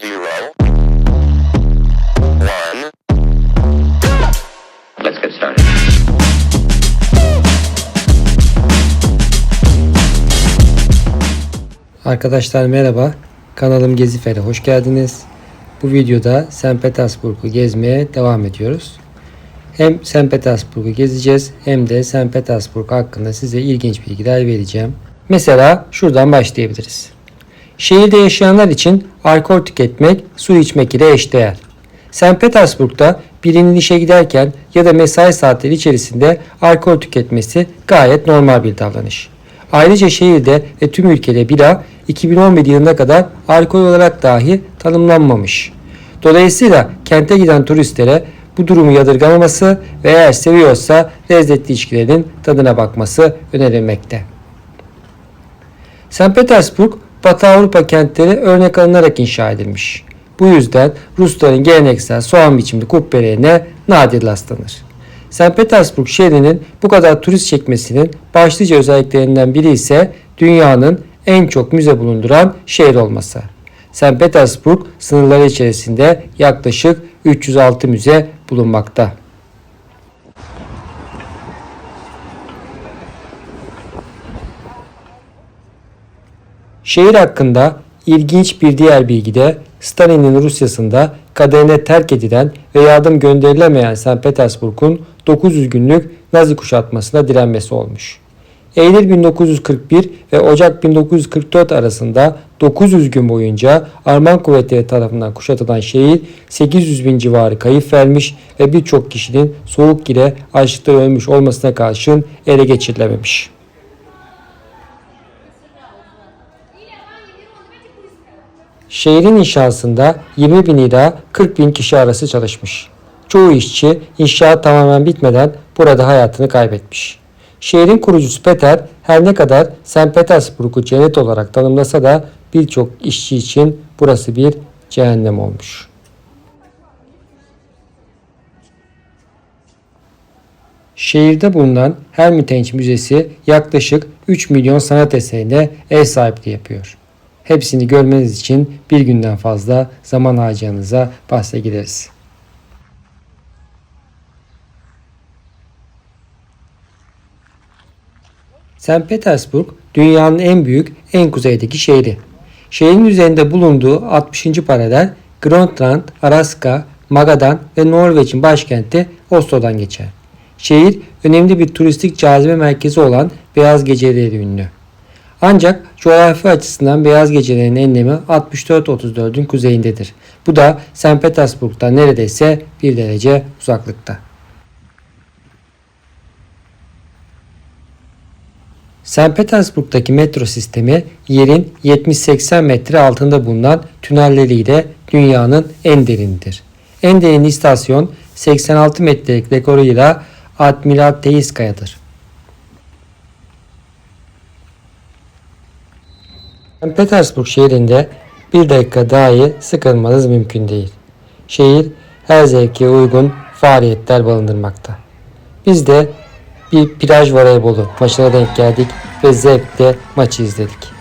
Zero. One. Let's get started. Arkadaşlar merhaba. Kanalım Gezifer'e hoş geldiniz. Bu videoda St. Petersburg'u gezmeye devam ediyoruz. Hem St. Petersburg'u gezeceğiz hem de St. Petersburg hakkında size ilginç bilgiler vereceğim. Mesela şuradan başlayabiliriz. Şehirde yaşayanlar için alkol tüketmek su içmek ile eşdeğer. St. Petersburg'da birinin işe giderken ya da mesai saatleri içerisinde alkol tüketmesi gayet normal bir davranış. Ayrıca şehirde ve tüm ülkede bira 2011 yılına kadar alkol olarak dahi tanımlanmamış. Dolayısıyla kente giden turistlere bu durumu yadırgamaması ve eğer seviyorsa lezzetli içkilerin tadına bakması önerilmekte. St. Petersburg, Batı Avrupa kentleri örnek alınarak inşa edilmiş. Bu yüzden Rusların geleneksel soğan biçimli kubbelerine nadir rastlanır. St. Petersburg şehrinin bu kadar turist çekmesinin başlıca özelliklerinden biri ise dünyanın en çok müze bulunduran şehir olması. St. Petersburg sınırları içerisinde yaklaşık 306 müze bulunmakta. Şehir hakkında ilginç bir diğer bilgi de Stalin'in Rusyasında kaderine terk edilen ve yardım gönderilemeyen St. Petersburg'un 900 günlük Nazi kuşatmasına direnmesi olmuş. Eylül 1941 ve Ocak 1944 arasında 900 gün boyunca Alman kuvvetleri tarafından kuşatılan şehir 800 bin civarı kayıp vermiş ve birçok kişinin soğuk ile açlıkta ölmüş olmasına karşın ele geçirilememiş. Şehrin inşasında 20 bin ila 40 bin kişi arası çalışmış. Çoğu işçi inşaat tamamen bitmeden burada hayatını kaybetmiş. Şehrin kurucusu Peter her ne kadar St. Petersburg'u cennet olarak tanımlasa da birçok işçi için burası bir cehennem olmuş. Şehirde bulunan Hermitage Müzesi yaklaşık 3 milyon sanat eserine ev sahipliği yapıyor. Hepsini görmeniz için bir günden fazla zaman harcayanıza bahse gideriz. St. Petersburg dünyanın en büyük, en kuzeydeki şehri. Şehrin üzerinde bulunduğu 60. paralel Grönland, Alaska, Magadan ve Norveç'in başkenti Oslo'dan geçer. Şehir önemli bir turistik cazibe merkezi olan beyaz geceleri ünlü. Ancak coğrafi açısından beyaz gecelerin enlemi 64-34'ün kuzeyindedir. Bu da St. Petersburg'dan neredeyse bir derece uzaklıkta. St. Petersburg'daki metro sistemi yerin 70-80 metre altında bulunan tünelleriyle dünyanın en derinidir. En derin istasyon 86 metrelik rekoruyla Admiral Teiskaya'dır. St. Petersburg şehrinde bir dakika dahi sıkılmanız mümkün değil. Şehir her zevke uygun faaliyetler barındırmakta. Biz de bir plaj voleybolu maçına denk geldik ve zevkle maçı izledik.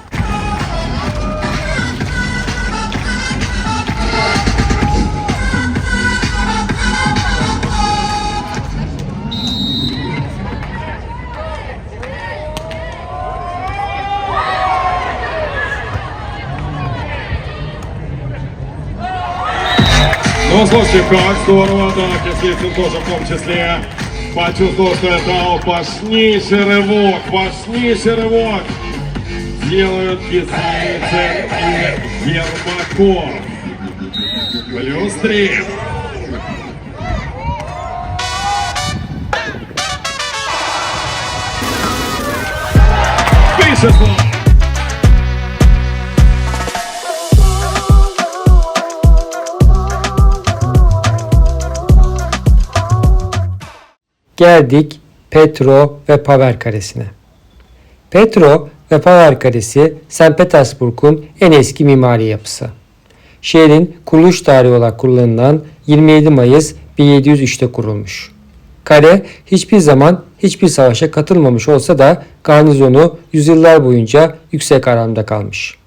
Как здорово, да, Кислицын тоже в том числе почувствовал, что это опаснейший рывок, опаснейший рывок делают Кислицын и Ермаков. Плюс три. Вышесло! Geldik Petro ve Pavel Kalesi'ne. Petro ve Pavel Kalesi St. Petersburg'un en eski mimari yapısı. Şehrin kuruluş tarihi olarak kullanılan 27 Mayıs 1703'te kurulmuş. Kale hiçbir zaman hiçbir savaşa katılmamış olsa da garnizonu yüzyıllar boyunca yüksek aramda kalmış.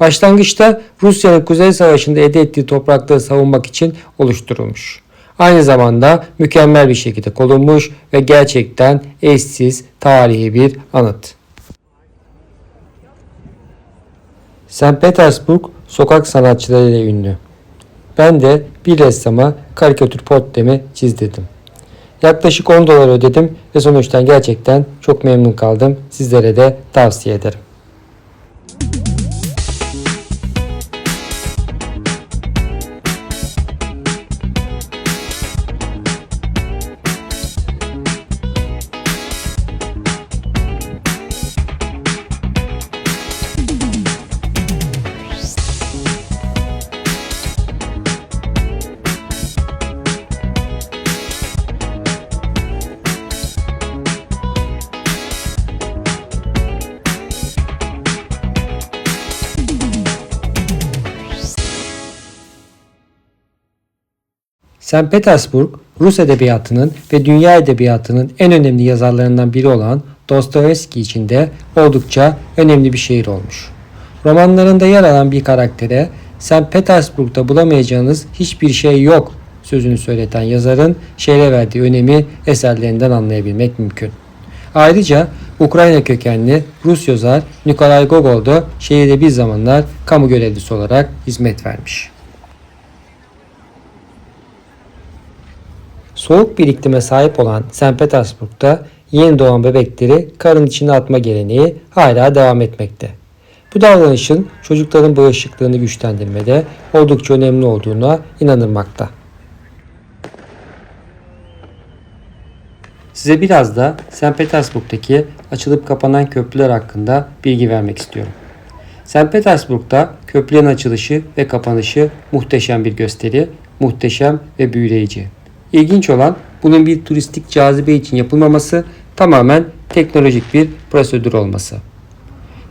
Başlangıçta Rusya'nın Kuzey Savaşı'nda elde ettiği toprakları savunmak için oluşturulmuş. Aynı zamanda mükemmel bir şekilde korunmuş ve gerçekten eşsiz tarihi bir anıt. St. Petersburg sokak sanatçılarıyla ünlü. Ben de bir ressama karikatür portremi çizdirdim. Yaklaşık 10 dolar ödedim ve sonuçtan gerçekten çok memnun kaldım. Sizlere de tavsiye ederim. St. Petersburg, Rus edebiyatının ve dünya edebiyatının en önemli yazarlarından biri olan Dostoyevski için de oldukça önemli bir şehir olmuş. Romanlarında yer alan bir karaktere St. Petersburg'da bulamayacağınız hiçbir şey yok sözünü söyleten yazarın şehre verdiği önemi eserlerinden anlayabilmek mümkün. Ayrıca Ukrayna kökenli Rus yazar Nikolay Gogol da şehirde bir zamanlar kamu görevlisi olarak hizmet vermiş. Soğuk bir iklime sahip olan St. Petersburg'da yeni doğan bebekleri karın içine atma geleneği hala devam etmekte. Bu davranışın çocukların bağışıklığını güçlendirmede oldukça önemli olduğuna inanılmakta. Size biraz da St. Petersburg'daki açılıp kapanan köprüler hakkında bilgi vermek istiyorum. St. Petersburg'da köprülerin açılışı ve kapanışı muhteşem bir gösteri, muhteşem ve büyüleyici. İlginç olan bunun bir turistik cazibe için yapılmaması tamamen teknolojik bir prosedür olması.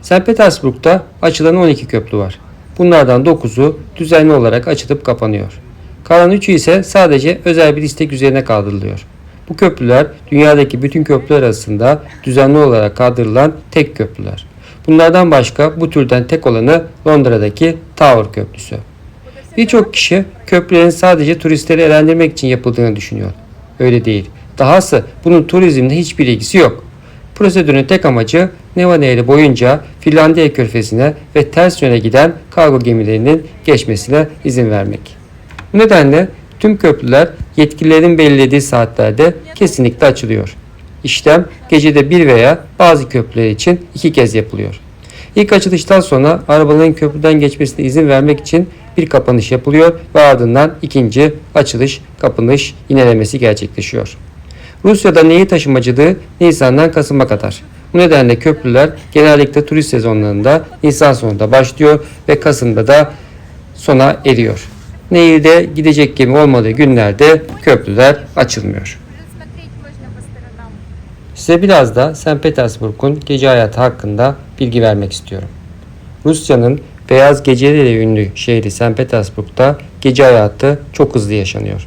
St. Petersburg'da açılan 12 köprü var. Bunlardan 9'u düzenli olarak açılıp kapanıyor. Kalan 3'ü ise sadece özel bir istek üzerine kaldırılıyor. Bu köprüler dünyadaki bütün köprüler arasında düzenli olarak kaldırılan tek köprüler. Bunlardan başka bu türden tek olanı Londra'daki Tower Köprüsü. Birçok kişi köprülerin sadece turistleri eğlendirmek için yapıldığını düşünüyor. Öyle değil. Dahası bunun turizmle hiçbir ilgisi yok. Prosedürün tek amacı Neva Nehri boyunca Finlandiya körfezine ve ters yöne giden kargo gemilerinin geçmesine izin vermek. Bu nedenle tüm köprüler yetkililerin belirlediği saatlerde kesinlikle açılıyor. İşlem gecede bir veya bazı köprüler için iki kez yapılıyor. İlk açılıştan sonra arabaların köprüden geçmesine izin vermek için bir kapanış yapılıyor ve ardından ikinci açılış, kapanış, inelemesi gerçekleşiyor. Rusya'da neyi taşımacılığı Nisan'dan Kasım'a kadar. Bu nedenle köprüler genellikle turist sezonlarında Nisan sonunda başlıyor ve Kasım'da da sona eriyor. Nehirde gidecek gemi olmadığı günlerde köprüler açılmıyor. Size biraz da St. Petersburg'un gece hayatı hakkında bilgi vermek istiyorum. Rusya'nın beyaz geceleriyle ünlü şehri St. Petersburg'da gece hayatı çok hızlı yaşanıyor.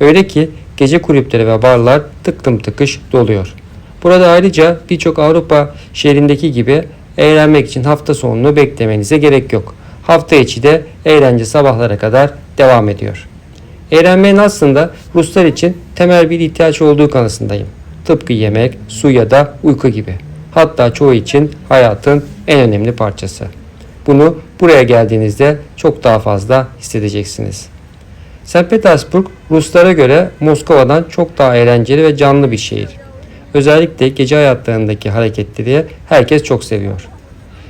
Öyle ki gece kulüpleri ve barlar tıklım tıkış doluyor. Burada ayrıca birçok Avrupa şehrindeki gibi eğlenmek için hafta sonunu beklemenize gerek yok. Hafta içi de eğlence sabahlara kadar devam ediyor. Eğlenmenin aslında Ruslar için temel bir ihtiyaç olduğu kanısındayım. Tıpkı yemek, su ya da uyku gibi. Hatta çoğu için hayatın en önemli parçası. Bunu buraya geldiğinizde çok daha fazla hissedeceksiniz. St. Petersburg Ruslara göre Moskova'dan çok daha eğlenceli ve canlı bir şehir. Özellikle gece hayatlarındaki hareketleri herkes çok seviyor.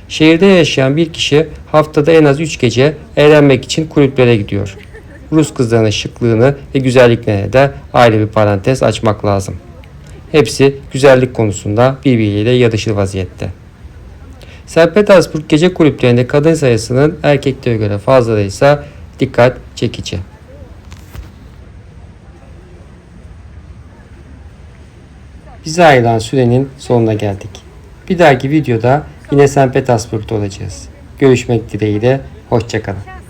Şehirde yaşayan bir kişi haftada en az 3 gece eğlenmek için kulüplere gidiyor. Rus kızlarının şıklığını ve güzelliklerine de ayrı bir parantez açmak lazım. Hepsi güzellik konusunda birbiriyle yarışır vaziyette. St. Petersburg gece kulüplerinde kadın sayısının erkeklere göre fazlalığıysa dikkat çekici. Bize ayrılan sürenin sonuna geldik. Bir dahaki videoda yine St. Petersburg'da olacağız. Görüşmek dileğiyle, hoşçakalın.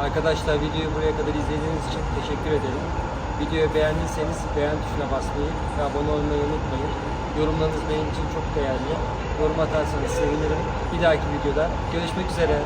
Arkadaşlar videoyu buraya kadar izlediğiniz için teşekkür ederim. Videoyu beğendiyseniz beğen tuşuna basmayı ve abone olmayı unutmayın. Yorumlarınız benim için çok değerli. yorum atarsanız sevinirim. Bir dahaki videoda görüşmek üzere.